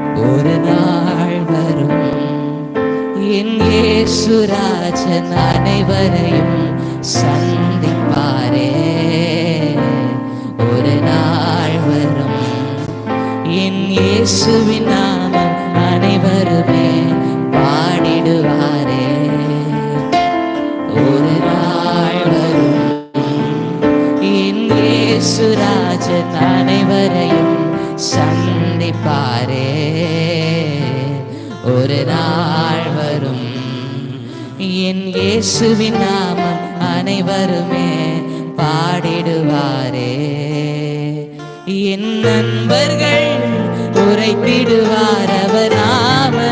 ஒரு நாள் வரும். என் இயேசுராஜன் அனைவரையும் சந்திப்பாரே. ஒரு நாள் வரும். என் இயேசுவின் நாமம் அனைவருமே பாடிடுவாரே. ஒரு நாள் வரும். என் இயேசுராஜன் அனைவரையும் சந்திப்பாரே. ஒரு நாள் வரும். என் இயேசுவின் நாமம் அனைவருமே பாடிடுவாரே. என் நண்பர்கள் உரைத்திடுவார் அவர் நாம.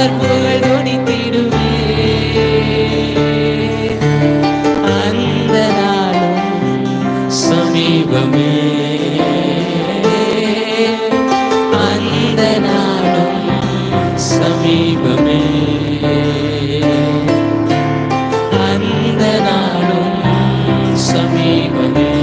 அவர் புகழ் துணித்திடுவே அந்த நாளும் சமீபமே. அந்த நாளும் சமீபமே. அந்த நாளும் சமீபமே.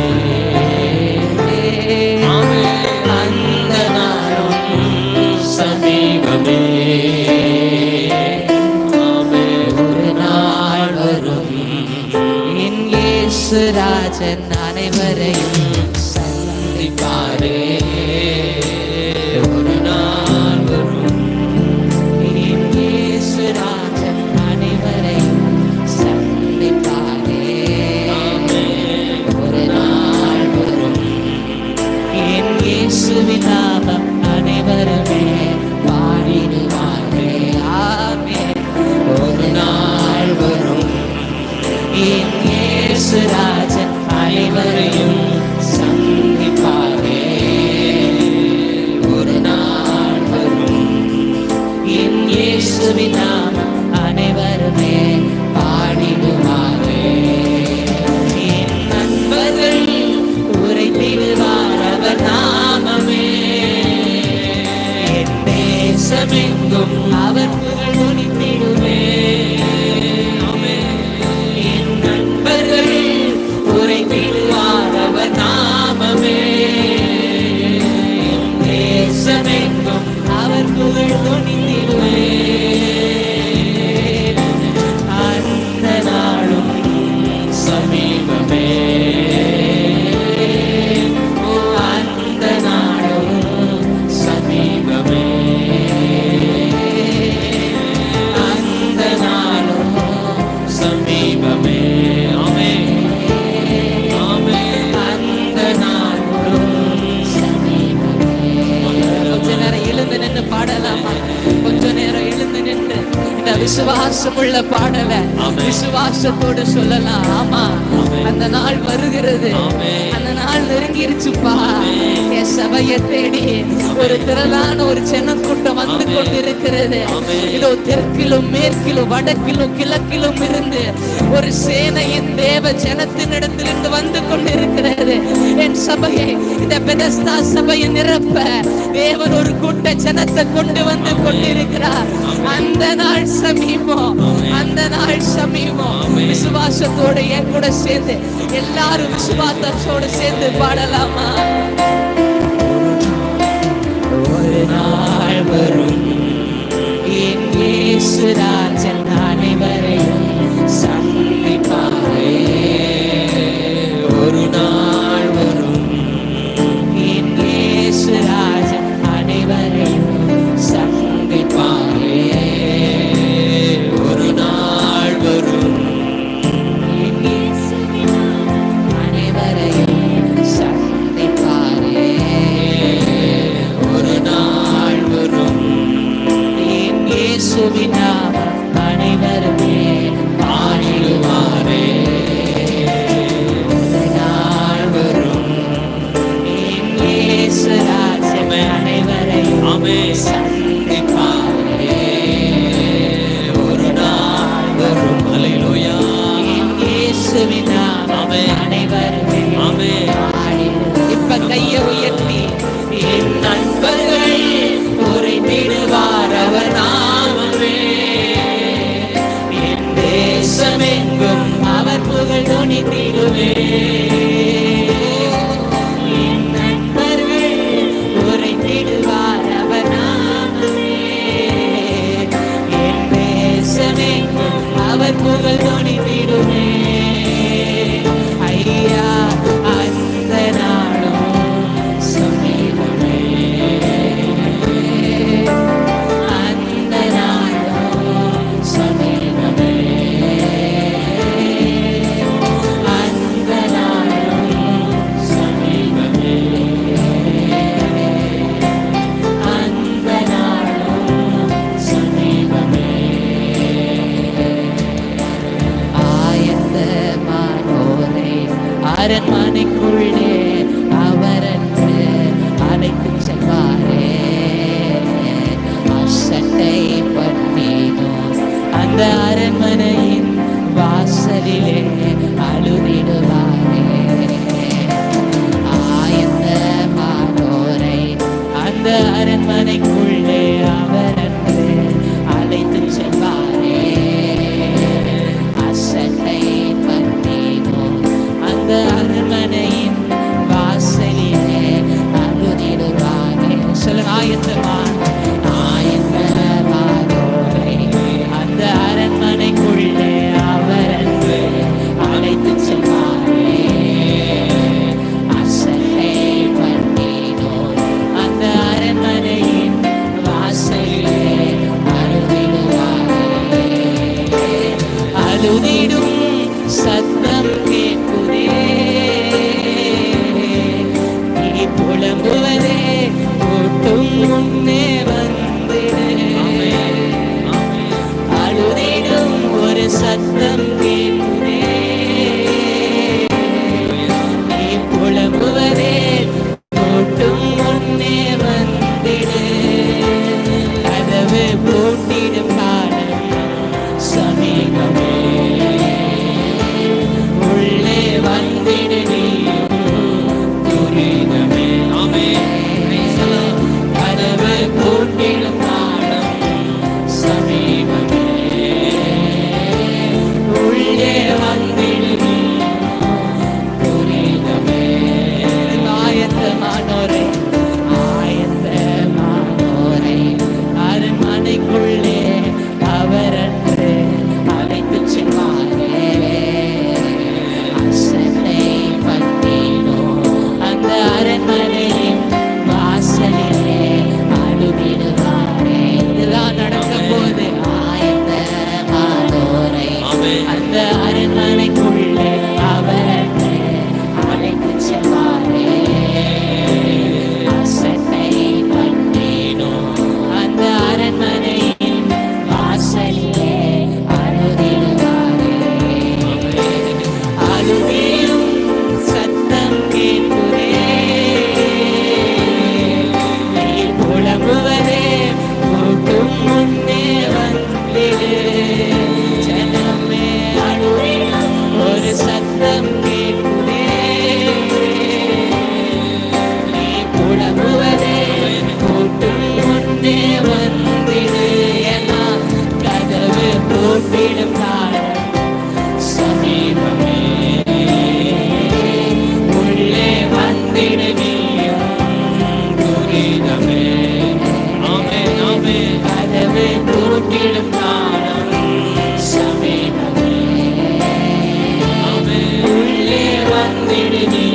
தேசமெங்கும் அவர் புகழ் துணித்திடுவே விசுவாசமுள்ள பாடல விசுவாசத்தோடு சொல்லலாம். ஆமா. அந்த நாள் வருகிறது. அந்த நாள் நெருங்கிருச்சுப்பா. என் சபையை தேடி ஒரு திரளான ஒரு ஜனக்கூட்டம் வந்து கொண்டிருக்கிறது. இதோ தெற்கிலும் மேற்கிலும் வடக்கிலும் கிழக்கிலும் இருந்து ஒரு சேனையின் தேவ ஜனத்தினிடத்திலிருந்து வந்து கொண்டிருக்கிறது. என் சபையை இந்த பெதஸ்தா சபையை நிரப்ப தேவன் ஒரு கூட்ட ஜனத்தை கொண்டு வந்து கொண்டிருக்கிறார். அந்த நாள் சமீபம் அந்த நாள் சமீபம். விசுவாசத்தோட என் கூட சேர்ந்து எல்லாரும் விசுவாசத்தோட சேர்ந்து பாடலாமா? ஒரு நாள் வரும். என் நம்மை சந்திப்பாரே ஒரு நாள் வரும் அலையிலோயா இயேசுவினா அவை அனைவருமே அவை இப்ப கையை உயர்த்தி என் நண்பர்கள் உரைத்திடுவார் அவர் நாமமே என் தேசமெங்கும் முதல் துணி தீடுமே அரண்மனைக்குள்ளே அவரன்று அழைத்து செல்வாரே அசட்டை பண்ணினோம் அந்த அரண்மனையின் வாசலிலே அழுதிடுவாரே. ஆயந்த மாதோரை We won't need a power. Lady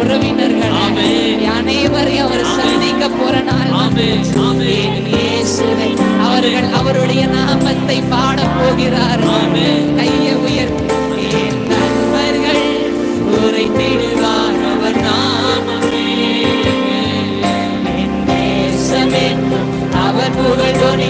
உறவினர்கள். அனைவரையும் அவர் சந்திக்க போற நாள். அவர்கள் அவருடைய நாமத்தை பாட போகிறார் கையை உயர்த்தி நண்பர்கள் உரைத்திடுவார் அவர் நாமமே. அவர் புகழ் துணி